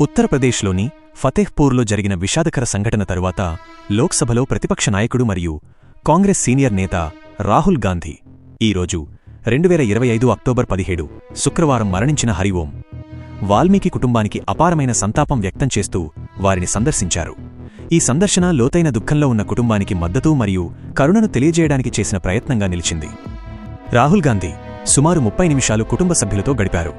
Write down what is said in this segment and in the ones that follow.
ఉత్తరప్రదేశ్లోని ఫతేహ్పూర్లో జరిగిన విషాదకర సంఘటన తరువాత లోక్సభలో ప్రతిపక్ష నాయకుడు మరియు కాంగ్రెస్ సీనియర్ నేత రాహుల్ గాంధీ. ఈరోజు రెండువేల ఇరవై ఐదు అక్టోబర్ పదిహేడు శుక్రవారం మరణించిన హరిఓం వాల్మీకి కుటుంబానికి అపారమైన సంతాపం వ్యక్తం చేస్తూ వారిని సందర్శించారు. ఈ సందర్శన లోతైన దుఃఖంలో ఉన్న కుటుంబానికి మద్దతు మరియు కరుణను తెలియజేయడానికి చేసిన ప్రయత్నంగా నిలిచింది. రాహుల్ గాంధీ సుమారు ముప్పై నిమిషాలు కుటుంబ సభ్యులతో గడిపారు.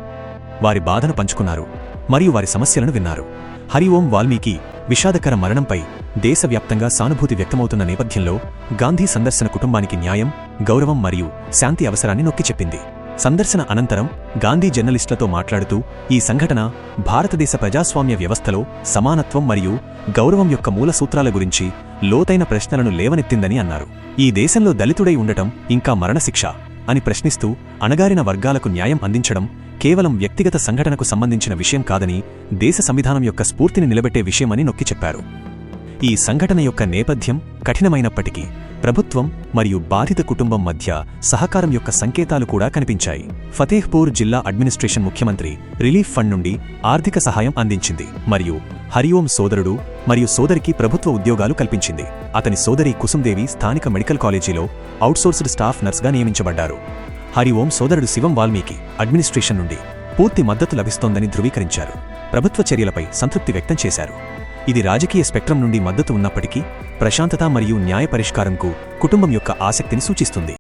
వారి బాధను పంచుకున్నారు. మరియు వారి సమస్యలను విన్నారు. హరి ఓం వాల్మీకి విషాదకర మరణంపై దేశవ్యాప్తంగా సానుభూతి వ్యక్తమవుతున్న నేపథ్యంలో గాంధీ సందర్శన కుటుంబానికి న్యాయం గౌరవం మరియు శాంతి అవసరాన్ని నొక్కి చెప్పింది. సందర్శన అనంతరం గాంధీ జర్నలిస్టులతో మాట్లాడుతూ ఈ సంఘటన భారతదేశ ప్రజాస్వామ్య వ్యవస్థలో సమానత్వం మరియు గౌరవం యొక్క మూల సూత్రాల గురించి లోతైన ప్రశ్నలను లేవనెత్తిందని అన్నారు. ఈ దేశంలో దళితుడై ఉండటం ఇంకా మరణశిక్ష. అని ప్రశ్నిస్తూ అణగారిన వర్గాలకు న్యాయం అందించడం కేవలం వ్యక్తిగత సంఘటనకు సంబంధించిన విషయం కాదని దేశ సంవిధానం యొక్క స్ఫూర్తిని నిలబెట్టే విషయమని నొక్కి చెప్పారు. ఈ సంఘటన యొక్క నేపథ్యం కఠినమైనప్పటికీ ప్రభుత్వం మరియు బాధిత కుటుంబం మధ్య సహకారం యొక్క సంకేతాలు కూడా కనిపించాయి. ఫతేహ్పూర్ జిల్లా అడ్మినిస్ట్రేషన్ ముఖ్యమంత్రి రిలీఫ్ ఫండ్ నుండి ఆర్థిక సహాయం అందించింది మరియు హరిఓం సోదరుడు మరియు సోదరికి ప్రభుత్వ ఉద్యోగాలు కల్పించింది. అతని సోదరి కుసుందేవి స్థానిక మెడికల్ కాలేజీలో అవుట్సోర్స్డ్ స్టాఫ్ నర్స్గా నియమించబడ్డారు. హరి ఓం సోదరుడు శివం వాల్మీకి అడ్మినిస్ట్రేషన్ నుండి పూర్తి మద్దతు లభిస్తోందని ధృవీకరించారు. ప్రభుత్వ చర్యలపై సంతృప్తి వ్యక్తం చేశారు. ఇది రాజకీయ స్పెక్ట్రం నుండి మద్దతు ఉన్నప్పటికీ ప్రశాంతత మరియు న్యాయ పరిష్కారంకు కుటుంబం యొక్క ఆసక్తిని సూచిస్తుంది.